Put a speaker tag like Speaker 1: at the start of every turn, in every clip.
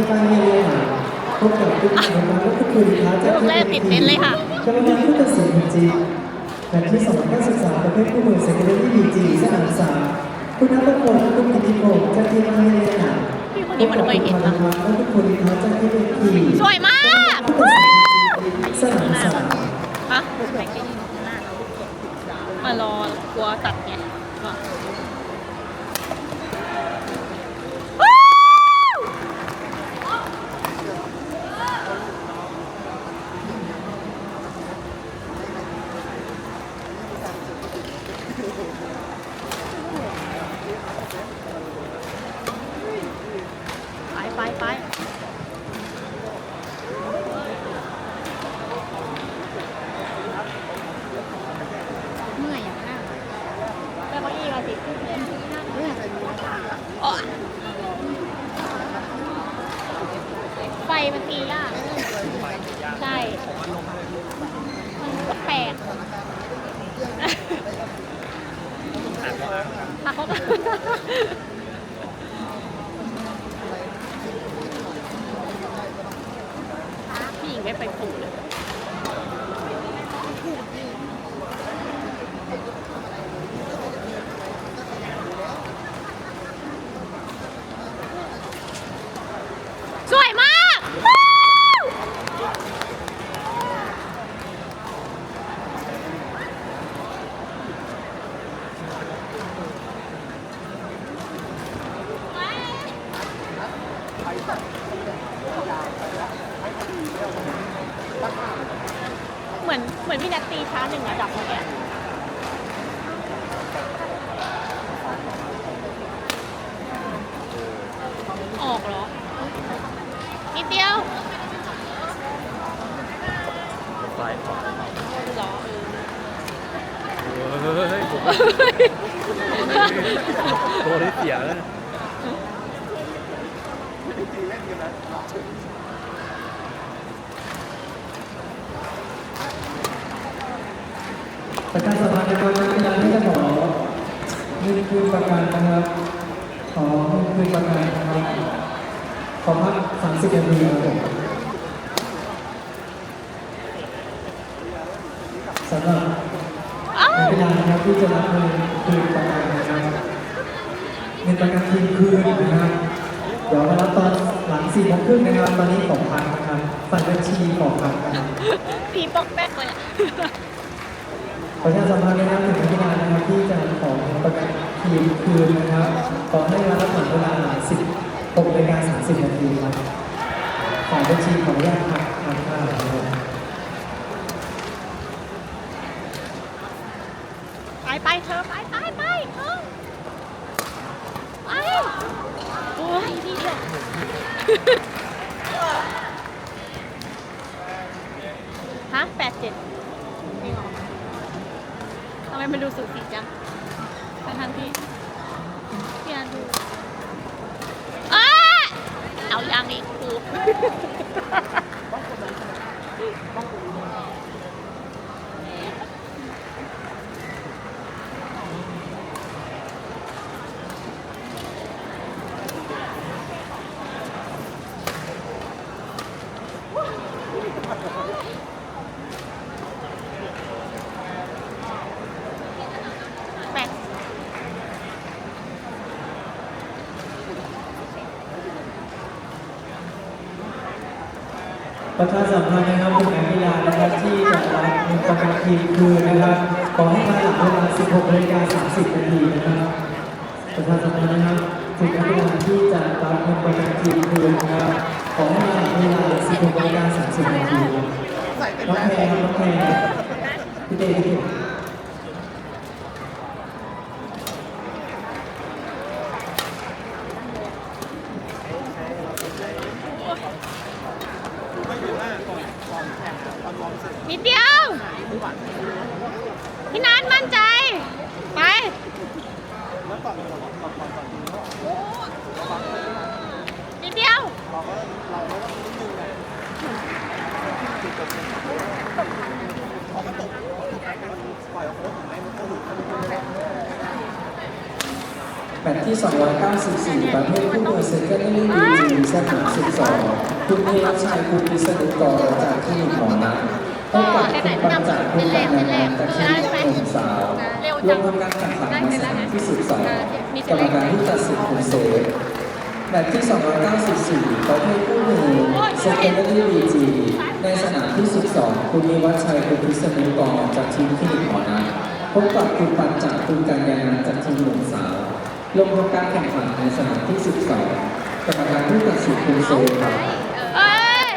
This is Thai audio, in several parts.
Speaker 1: ที่บ้านเฮียเลยค่ะพบกับคุณหมอมาก็คือคุณค้าจาก
Speaker 2: ลูกแรกติดเน้นเลยค่ะ
Speaker 1: กรรมการผู้ตัดสินจริงแมตช์ที่สองการศึกษาประเภทผู้มือเซคันดารี่บีจีสนามสามคุณนัทพลคุณกิติพงศ์จากทีมบ้านเฮียเลยค่ะ
Speaker 2: พี่คนนี้เหมือนเคยเห็น
Speaker 1: นะ
Speaker 2: นะ
Speaker 1: และคุณค้าจากทีมที
Speaker 2: สวยมาก
Speaker 1: ผู้ตัดสินจริงสนามสาม
Speaker 2: ฮะมารอกลัวตัดไงว่าว้าวไปไปไปเมื่อยอย่างนั้นไปเก้าอี้มาสิโอ๊ยไฟมันตียากใช่มันแปลกหักเขาพี่หญิงไม่ไปผูก สวยมากว้าวเห มือนเหมือนพี่นัตตีช้าหนึ่งระดับเมื่อกี้ออกเหรอนิดเดียว
Speaker 3: ไฟออก
Speaker 2: เหรอ
Speaker 3: เฮ้ยผมตัวนี้เสียแล้ว
Speaker 1: ประการสำคัญนะครับนักกีฬาที่จะขอเงินคืนประกันนะครับขอเงินคืนประกันนะครับขอพักสามสิบนาทีครับสำหรับ
Speaker 2: อ้าว
Speaker 1: นักกีฬานะครับที่จะรับเงินคืนประกันนะครับเงินประกันทีมคืนนะครับเดี๋ยวมารับตอนหลังสี่โมงครึ่งนะครับตอนนี้ของพันนะครับฝันบัญชีของพันนะครับ
Speaker 2: ผีปอกแป๊กเลย
Speaker 1: ขอประชาสัมพันธ์นะครับถึงนักกีฬานะครับที่จะขอประกันทีมคืนนะครับขอให้มารับผ่อนเวลา 16นาฬิกา30นาทีครับขอบัญชีขออนุญาตครับทานข้าวนะครับ
Speaker 2: ไปไปเธอไปไปไปเออไปโอ้ยนี่เดียวฮะแปดเจ็ดไม่หรอทำไมมันดูสูสีจังทั้งที่พี่อันดูอ้าเอายางอีกค ป
Speaker 1: ระชาสัมพันธ์นะครับคุณแม่กีฬานะครับที่จะรับเงินประกันทีมคือนะครับขอให้มาหลังเวลา 16นาฬิกา30นาทีนะครับประชาสัมพันธ์นะครับคุณแม่กีฬาที่จะรับเงินประกันทีมคือนะครับขอให้มาหลังเวลา 16นาฬิกา30นาทีน้องแพรน้องแพรพี่เต้พี่เต้
Speaker 2: นิดเดียว พี่นัทมั่นใจ ไปนิดเดียว
Speaker 4: แมตช์ที่ 294 ประเภทคู่มือเซนเตอร์ลี่ดีจีสนาม12คุณเทพชัยคุณพิษณุกรจากที่หมอนัท พบกับคุณปัญจารคุณปัญญาจากที่หนุ่มสาวลงทำการแข่งขันในสนามที่12กรรมการที่ตัดสินคุณเซฟแมตช์ที่ 294ประเภทคู่มือเซนเตอร์ลี่ดีจีในสนามที่ 12 คุณนิวัชชัยคุณพิษณุกรจากทีมคลินิกหมอนัทพบกับคุณปัญจารคุณกัญญาจากทีมหนุ่มสาว ลงทำการแข่งขันในสนามที่ 12กรรมการผู้ตัดสินคุณเซครับ
Speaker 2: เอ้ย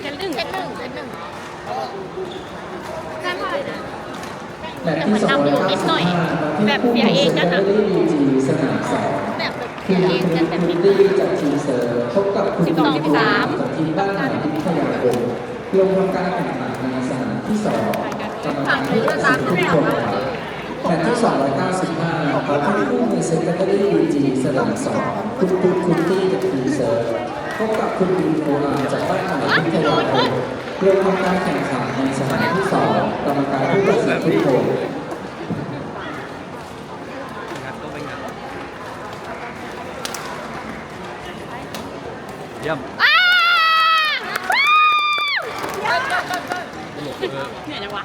Speaker 2: เจ็ดหนึ่งเจ็ดหนึ่งเจ็ดหนึ่งได้เท่าไหร่นะ
Speaker 4: แมตช์ที่
Speaker 2: แต่มันนำอยู่นิดหน่อย
Speaker 4: 295
Speaker 2: แบบเสียเองนั่นน่ะ
Speaker 4: เซนเตอร์ลี่ดีจีสนามสอง
Speaker 2: แบบแบบ
Speaker 4: คุ
Speaker 2: เสี
Speaker 4: ณ
Speaker 2: ยเอง
Speaker 4: คุณ
Speaker 2: กันแบบ
Speaker 4: คุ
Speaker 2: นิ
Speaker 4: ณ
Speaker 2: ดหน่
Speaker 4: ดี้
Speaker 2: อย
Speaker 4: จากทีมเซอร์พบกับคุณ
Speaker 2: สิบสองสิบสาม
Speaker 4: จากทีมบ้านใหม่ที่พยาคมลงทำการแข่งขันในสนามที่สองกรรมการผู้ตัดสินทุกคนครับแมตช์ที่ 295ประเภทคู่มือเซนเตอร์ลี่ดีจีสนามสองคุณคุณคุณดี้จากทีมเซอร์ พบกับคุณดินโคอาจากบ้านใหม่ที่พยาคมลงทำการแข่งขันในสนามที่สองกรรมการผู้ตัดสินทุกคน
Speaker 3: งัดก็ไปงัดเยี่ยม
Speaker 2: อ้า
Speaker 3: ตลกเลย
Speaker 2: เหนื่อยจังวะ